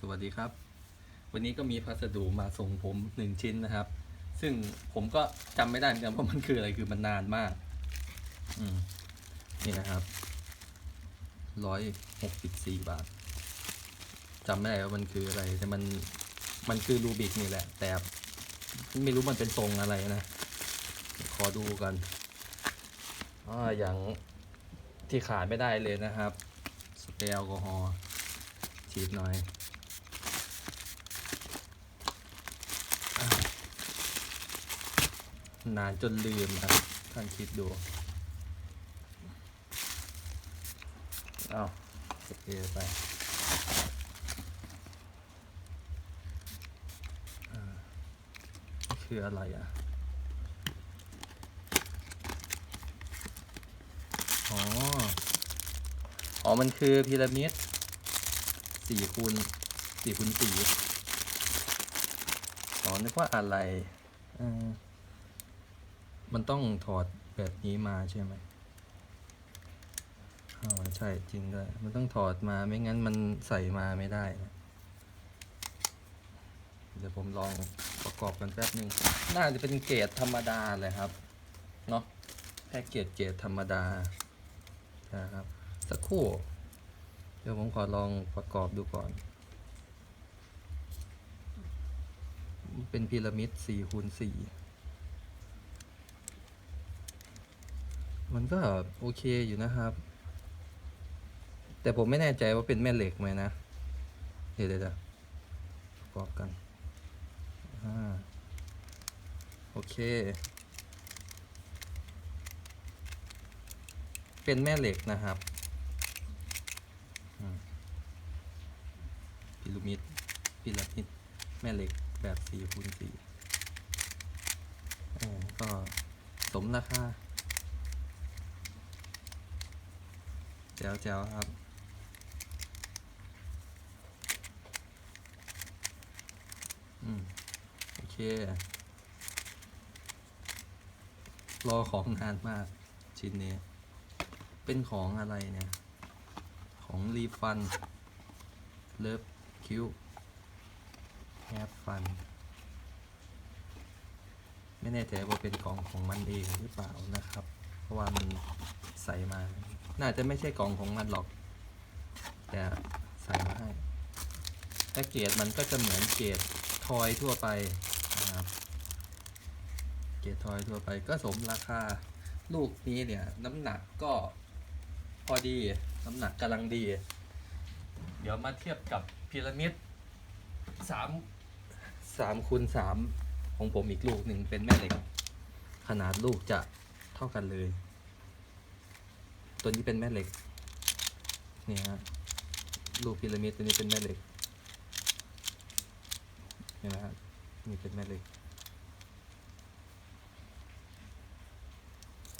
สวัสดีครับ วันนี้ก็มีพัสดุมาส่งผมหนึ่งชิ้นนะครับ ซึ่งผมก็จำไม่ได้เหมือนกันว่ามันคืออะไรคือมันนานมาก อืมนี่นะครับร้อยหกสิบสี่บาทจำไม่ได้ว่ามันคืออะไร แต่มันมันคือรูบิกนี่แหละ แต่ไม่รู้มันเป็นทรงอะไรนะ ขอดูกันอ่อย่างที่ขาดไม่ได้เลยนะครับสเปรย์แอลกอฮอล์ฉีดหน่อยอ่า นานจนลืมครับ ท่านคิดดูเอาสเปรย์ไปคืออะไรอะ อ๋อ อ๋อ มันคือพีระมิดสี่คูณสี่คูณสี่อ๋อนึกว่าอะไรเออ มันต้องถอดแบบนี้มาใช่ไหมอ๋อใช่จริงด้วย มันต้องถอดมาไม่งั้นมันใส่มาไม่ได้นะเดี๋ยวผมลองประกอบกันแป๊บหนึ่งน่าจะเป็นเกรดธรรมดาเลยครับ เนาะแพ็กเกจเกรดธรรมดา นะครับ สักครู่ เดี๋ยวผมขอลองประกอบดูก่อน เป็นพีระมิดสี่คูณสี่ มันก็โอเคอยู่นะครับ แต่ผมไม่แน่ใจว่าเป็นแม่เหล็กไหมนะ เดี๋ยวเดี๋ยวประกอบกันอ่าโอเค เป็นแม่เหล็กนะครับพีระมิดพีระมิดแม่เหล็กแบบสี่คูณสี่ก็สมราคา จ๋วแจ๋วๆครับ อืม โอเค รอของนานมาก ชิ้นนี้ เป็นของอะไรเนี่ย ของรีฟัน เลิฟคิวแฮปฟัน ไม่แน่ใจว่าเป็นกล่องของมันเองหรือเปล่านะครับ เพราะว่ามันใส่มา น่าจะไม่ใช่กล่องของมันหรอก แต่ใส่มาให้แพ็กเกจมันก็จะเหมือนเกจทอยทั่วไปนะครับเกจทอยทั่วไปก็สมราคาลูกนี้เนี่ย น้ำหนักก็พอดีน้ำหนักกำลังดี เดี๋ยวมาเทียบกับพีระมิดสามสามคูณสามของผมอีกลูกหนึ่งเป็นแม่เหล็ก ขนาดลูกจะเท่ากันเลย ตัวนี้เป็นแม่เหล็กเนี่ยฮะลูกพีระมิดตัวนี้เป็นแม่เหล็กเห็นไหมครับนี่เป็นแม่เหล็ก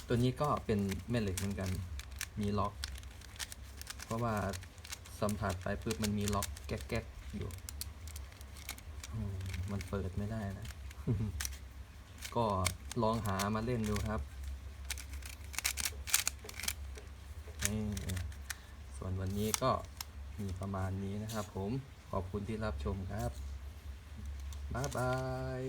ตัวนี้ก็เป็นแม่เหล็กเหมือนกัน มีล็อก เพราะว่าสัมผัสไปปุ๊บมันมีล็อกแก๊กๆอยู่มันเปิดไม่ได้นะ ก็ลองหามาเล่นดูครับนี่ ส่วนวันนี้ก็มีประมาณนี้นะครับผมขอบคุณที่รับชมครับ บ๊ายบาย